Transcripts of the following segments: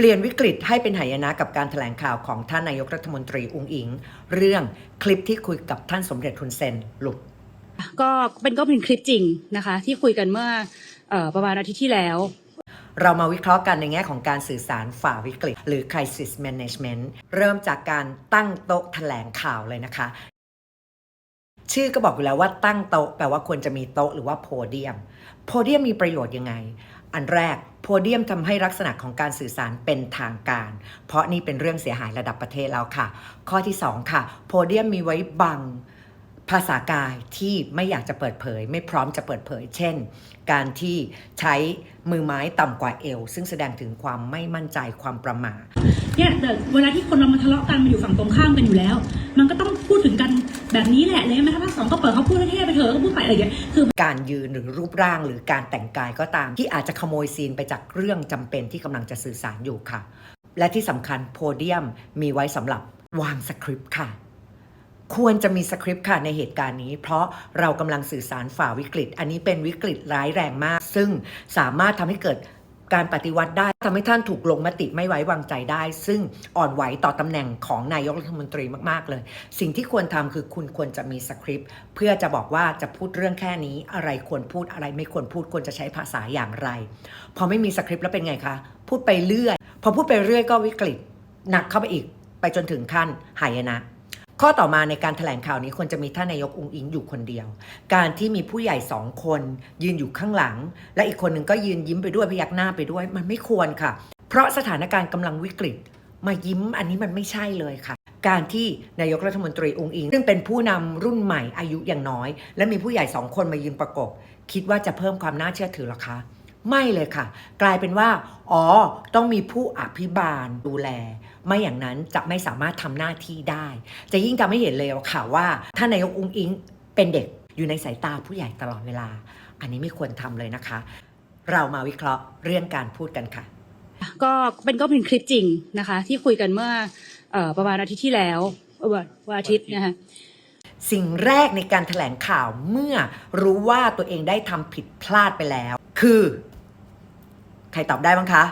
เปลี่ยนวิกฤตให้เป็นหายนะกับการถแถลงข่าวของท่านนายกรัฐมนตรีอุงอิง เรื่องคลิปที่คุยกับท่านสมเด็จทุนเซนหลุดก็เป็นก็เป็นคลิปจริงนะคะ ที่คุยกันเมื่อเออประมาณอาทิตย์ที่แล้ว เรามาวิเคราะห์กันในแง่ของการสื่อสารฝ่าวิกฤต หรือ crisis management เริ่มจากการตั้งโต๊ะแถลงข่าวเลยนะคะ ชื่อก็บอกอยู่แล้วว่าตั้งโต๊ะแปลว่าควรจะมีโต๊ะหรือว่าโพเดียม โพเดียมมีประโยชน์ยังไง อันแรกโพเดียมทำให้ลักษณะของการสื่อสารเป็นทางการ เพราะนี่เป็นเรื่องเสียหายระดับประเทศแล้วค่ะ ข้อที่ 2 ค่ะ โพเดียมมีไว้บังภาษากายที่ไม่อยากจะเปิดเผย ไม่พร้อมจะเปิดเผย เช่น การที่ใช้มือไม้ต่ำกว่าเอว ซึ่งแสดงถึงความไม่มั่นใจความประม่าเนี่ยแต่เวลาที่คนเรามาทะเลาะกันมาอยู่ฝั่งตรงข้ามกันอยู่แล้ว มันก็ต้อง พูดถึงกันแบบนี้แหละเลยไหมถ้าภาคสองก็เปิดเขาพูดเท่ๆไปเถอะก็พูดไปอะไรอย่างเงี้ยคือการยืนหรือรูปร่างหรือการแต่งกายก็ตาม ที่อาจจะขโมยซีนไปจากเรื่องจำเป็นที่กำลังจะสื่อสารอยู่ค่ะ และที่สำคัญโพเดียมมีไว้สำหรับวางสคริปต์ค่ะควรจะมีสคริปต์ค่ะในเหตุการณ์นี้ เพราะเรากำลังสื่อสารฝ่าวิกฤต อันนี้เป็นวิกฤตร้ายแรงมาก ซึ่งสามารถทำให้เกิด การปฏิวัติได้ทำให้ท่านถูกลงมติไม่ไว้วางใจได้ ซึ่งอ่อนไหวต่อตำแหน่งของนายกรัฐมนตรีมาก ๆ เลย สิ่งที่ควรทำคือคุณควรจะมีสคริปต์เพื่อจะบอกว่าจะพูดเรื่องแค่นี้อะไรควรพูดอะไรไม่ควรพูดควรจะใช้ภาษาอย่างไร พอไม่มีสคริปต์แล้วเป็นไงคะ พูดไปเรื่อย พอพูดไปเรื่อยก็วิกฤตหนักเข้าไปอีก ไปจนถึงขั้นหายนะ ข้อต่อมาในการถแถลงข่าวนี้ควรจะมีท่านนายกอุงอิงอยู่คนเดียว การที่มีผู้ใหญ่สองคนยืนอยู่ข้างหลัง และอีกคนหนึ่งก็ยืนยิ้มไปด้วยพยักหน้าไปด้วย มันไม่ควรค่ะ เพราะสถานการณ์กำลังวิกฤต มายิ้มอันนี้มันไม่ใช่เลยค่ะ การที่นายกรัฐมนตรีอุงอิง ซึ่งเป็นผู้นำรุ่นใหม่อายุอย่างน้อย และมีผู้ใหญ่สองคนมายืนประกบ คิดว่าจะเพิ่มความน่าเชื่อถือหรอคะ ไม่เลยค่ะ กลายเป็นว่า อ๋อ ต้องมีผู้อภิบาลดูแล ไม่อย่างนั้นจะไม่สามารถทำหน้าที่ได้ จะยิ่งทำให้เห็นเลยค่ะว่าท่านนายกอุงอิงเป็นเด็กอยู่ในสายตาผู้ใหญ่ตลอดเวลา อันนี้ไม่ควรทำเลยนะคะ เรามาวิเคราะห์เรื่องการพูดกันค่ะ ก็เป็นก็เป็นคลิปจริงนะคะ ที่คุยกันเมื่อเออประมาณอาทิตย์ที่แล้วเออวันวันอาทิตย์นะคะสิ่งแรกในการถแถลงข่าวเมื่อรู้ว่าตัวเองได้ทำผิดพลาดไปแล้ว คือ ใครตอบได้บ้างคะ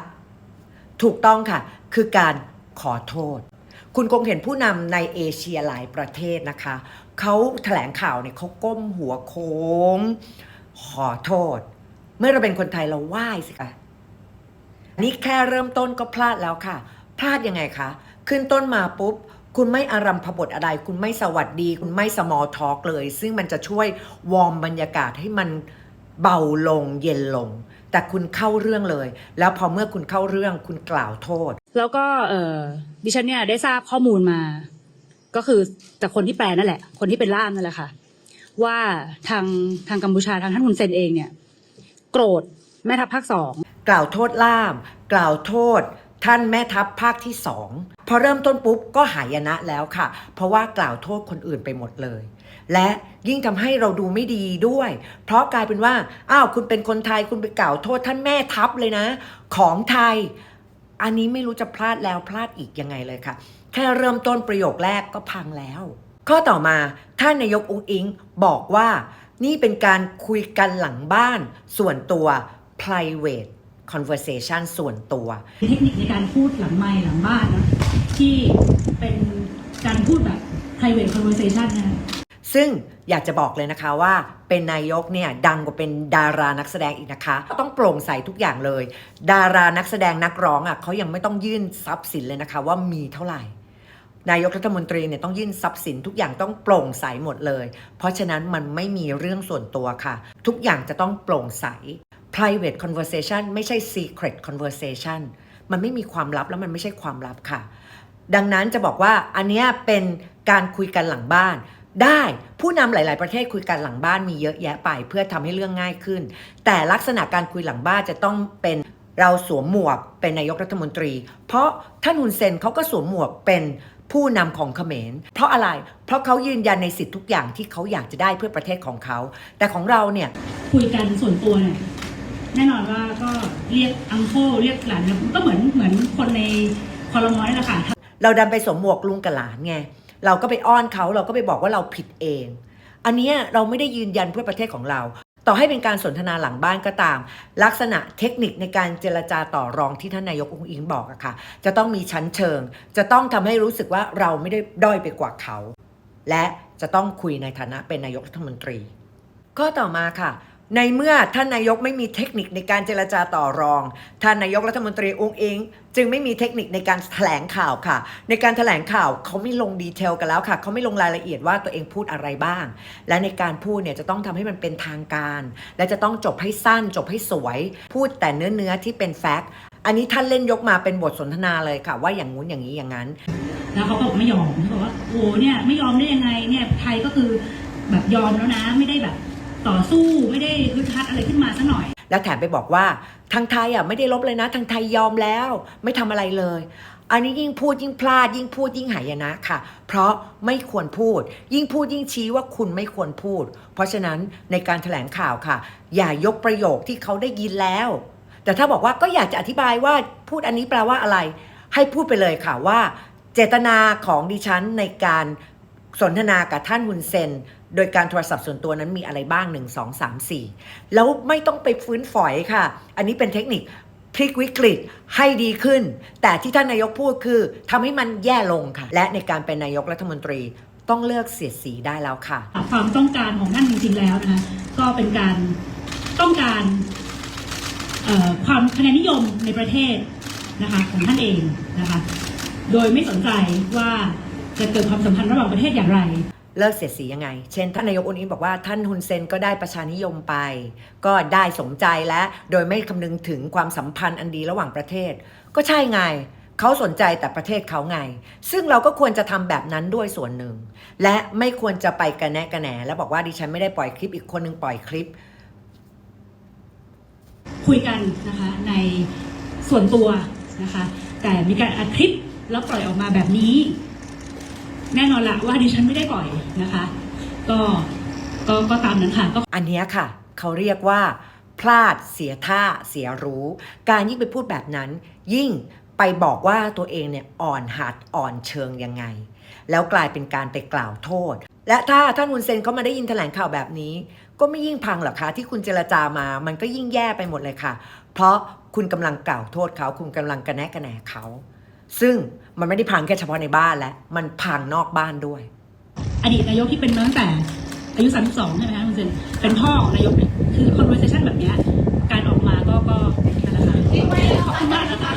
ถูกต้องค่ะ คือการขอโทษ คุณคงเห็นผู้นำในเอเชียหลายประเทศนะคะ เขาแถลงข่าวเนี่ยเขาก้มหัวโค้ง ขอโทษ เมื่อเราเป็นคนไทยเราไหว้สิคะนี่แค่เริ่มต้นก็พลาดแล้วค่ะ พลาดยังไงคะ ขึ้นต้นมาปุ๊บ คุณไม่อารัมพบทอะไร คุณไม่สวัสดี คุณไม่สมอทอ k เลย ซึ่งมันจะช่วยวอร์มบรรยากาศให้มันเบาลงเย็นลง แต่คุณเข้าเรื่องเลย แล้วพอเมื่อคุณเข้าเรื่องคุณกล่าวโทษ แล้วก็เออดิฉันเนี่ยได้ทราบข้อมูลมา ก็คือจากคนที่แปลนั่นแหละ คนที่เป็นล่ามนั่นแหละค่ะ ว่าทางทางกัมพูชาทางท่านฮุนเซนเองเนี่ย โกรธแม่ทัพภาคสอง กล่าวโทษล่าม กล่าวโทษ ท่านแม่ทัพภาคที่สองพอเริ่มต้นปุ๊บก็หายนะแล้วค่ะ เพราะว่ากล่าวโทษคนอื่นไปหมดเลย และยิ่งทำให้เราดูไม่ดีด้วย เพราะกลายเป็นว่าอ้าวคุณเป็นคนไทยคุณไปกล่าวโทษท่านแม่ทัพเลยนะ ของไทย อันนี้ไม่รู้จะพลาดแล้วพลาดอีกยังไงเลยค่ะ แค่เริ่มต้นประโยคแรกก็พังแล้ว ข้อต่อมาท่านนายกอุ้งอิงบอกว่า นี่เป็นการคุยกันหลังบ้าน ส่วนตัว private conversation ส่วนตัว เทคนิคในการพูดหลังไมค์หลังบ้านนะที่เป็นการพูดแบบ private conversation นะ ซึ่งอยากจะบอกเลยนะคะว่าเป็นนายกเนี่ยดังกว่าเป็นดารานักแสดงอีกนะคะต้องโปร่งใสทุกอย่างเลย ดารานักแสดงนักร้องอะเขายังไม่ต้องยื่นทรัพย์สินเลยนะคะว่ามีเท่าไหร่ นายกรัฐมนตรีเนี่ยต้องยื่นทรัพย์สินทุกอย่างต้องโปร่งใสหมดเลย เพราะฉะนั้นมันไม่มีเรื่องส่วนตัวค่ะ ทุกอย่างจะต้องโปร่งใส private conversation ไม่ใช่ secret conversation มันไม่มีความลับแล้วมันไม่ใช่ความลับค่ะ ดังนั้นจะบอกว่าอันนี้เป็นการคุยกันหลังบ้าน ได้ผู้นำหลาย ๆ ประเทศคุยกันหลังบ้านมีเยอะแยะไป เพื่อทำให้เรื่องง่ายขึ้น แต่ลักษณะการคุยหลังบ้านจะต้องเป็นเราสวมหมวกเป็นนายกรัฐมนตรี เพราะท่านฮุนเซนเขาก็สวมหมวกเป็นผู้นำของเขมร เพราะอะไร เพราะเขายืนยันในสิทธิทุกอย่างที่เขาอยากจะได้เพื่อประเทศของเขา แต่ของเราเนี่ย คุยกันส่วนตัวเนี่ย แน่นอนว่าก็เรียกอังโคเรียกหลานก็เหมือนเหมือนคนในคอรมอนี่แหละค่ะเราดันไปสวมหมวกลุงกับหลานไงเราก็ไปอ้อนเขาเราก็ไปบอกว่าเราผิดเอง อันนี้เราไม่ได้ยืนยันเพื่อประเทศของเรา ต่อให้เป็นการสนทนาหลังบ้านก็ตาม ลักษณะเทคนิคในการเจรจาต่อรองที่ท่านนายกองค์อิงบอกอะค่ะ จะต้องมีชั้นเชิง จะต้องทำให้รู้สึกว่าเราไม่ได้ด้อยไปกว่าเขา และจะต้องคุยในฐานะเป็นนายกรัฐมนตรีข้อต่อมาค่ะ ในเมื่อท่านนายกไม่มีเทคนิคในการเจรจาต่อรอง ท่านนายกรัฐมนตรีองค์เองจึงไม่มีเทคนิคในการแถลงข่าวค่ะ ในการแถลงข่าวเขาไม่ลงดีเทลกันแล้วค่ะเขาไม่ลงรายละเอียดว่าตัวเองพูดอะไรบ้าง และในการพูดเนี่ยจะต้องทำให้มันเป็นทางการ และจะต้องจบให้สั้น จบให้สวย พูดแต่เนื้อเนื้อๆที่เป็นแฟกต์อันนี้ท่านเล่นยกมาเป็นบทสนทนาเลยค่ะ ว่าอย่างงู้นอย่างนี้อย่างนั้น แล้วเขาก็บอกไม่ยอมเขาบอกว่าโอ้เนี่ยไม่ยอมได้ยังไงเนี่ยไทยก็คือแบบยอมแล้วนะไม่ได้แบบ ต่อสู้ไม่ได้ฮึดฮัดอะไรขึ้นมาซะหน่อย แล้วแถมไปบอกว่าทางไทยอะไม่ได้ลบเลยนะ ทางไทยยอมแล้ว ไม่ทำอะไรเลย อันนี้ยิ่งพูดยิ่งพลาดยิ่งพูดยิ่งหายนะค่ะ เพราะไม่ควรพูด ยิ่งพูดยิ่งชี้ว่าคุณไม่ควรพูด เพราะฉะนั้นในการแถลงข่าวค่ะ อย่ายกประโยคที่เขาได้ยินแล้ว แต่ถ้าบอกว่าก็อยากจะอธิบายว่าพูดอันนี้แปลว่าอะไร ให้พูดไปเลยค่ะว่า เจตนาของดิฉันในการ สนทนากับท่านฮุนเซน โดยการโทรศัพท์ส่วนตัวนั้นมีอะไรบ้าง 1 2 3 4 แล้วไม่ต้องไปฟื้นฝอยค่ะ อันนี้เป็นเทคนิคพลิกวิกฤตให้ดีขึ้น แต่ที่ท่านนายกพูดคือทำให้มันแย่ลงค่ะ และในการเป็นนายกรัฐมนตรีต้องเลือกเสียดสีได้แล้วค่ะ ความต้องการของท่านจริงๆแล้วนะคะก็เป็นการต้องการความคะแนนนิยมในประเทศนะคะของท่านเองนะคะ โดยไม่สนใจว่า จะเกิดความสัมพันธ์ระหว่างประเทศอย่างไร เลิกเสียดสียังไง เช่นท่านนายกอุนอินบอกว่าท่านฮุนเซนก็ได้ประชานิยมไป ก็ได้สมใจและโดยไม่คำนึงถึงความสัมพันธ์อันดีระหว่างประเทศ ก็ใช่ไงเขาสนใจแต่ประเทศเขาไง ซึ่งเราก็ควรจะทำแบบนั้นด้วยส่วนหนึ่ง และไม่ควรจะไปกระแนะกระแหนแล้วบอกว่าดิฉันไม่ได้ปล่อยคลิปอีกคนนึงปล่อยคลิป คุยกันนะคะในส่วนตัวนะคะ แต่มีการอัดคลิปแล้วปล่อยออกมาแบบนี้ แน่นอนละว่าดิฉันไม่ได้ปล่อยนะคะ ก็ก็ก็ตามนั้นค่ะก็อันนี้ค่ะ เขาเรียกว่า พลาดเสียท่าเสียรู้ การยิ่งไปพูดแบบนั้น ยิ่งไปบอกว่าตัวเองเนี่ยอ่อนหัดอ่อนเชิงยังไง แล้วกลายเป็นการไปกล่าวโทษ และถ้าท่านฮุนเซนเขามาได้ยินแถลงข่าวแบบนี้ ก็ไม่ยิ่งพังหรอกคะที่คุณเจรจามา มันก็ยิ่งแย่ไปหมดเลยค่ะ เพราะคุณกำลังกล่าวโทษเขา คุณกำลังกระแนะกระแหนเขา ซึ่ง มันไม่ได้พังแค่เฉพาะในบ้านแล้วมันพังนอกบ้านด้วย อดีตนายกที่เป็นมาตั้งแต่อายุ 32 ใช่ไหมคะคุณเซนเป็นพ่อของนายกเนี่ยคือ conversation แบบเนี้ยการออกมาก็ก็นั่นแหละค่ะขอบคุณมากนะคะ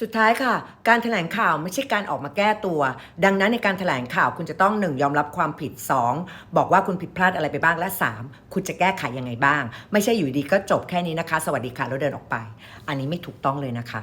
สุดท้ายค่ะ การแถลงข่าวไม่ใช่การออกมาแก้ตัว ดังนั้นในการแถลงข่าวคุณจะต้อง 1. ยอมรับความผิด 2. บอกว่าคุณผิดพลาดอะไรไปบ้างและ 3. คุณจะแก้ไขยังไงบ้าง ไม่ใช่อยู่ดีก็จบแค่นี้นะคะ สวัสดีค่ะแล้วเดินออกไป อันนี้ไม่ถูกต้องเลยนะคะ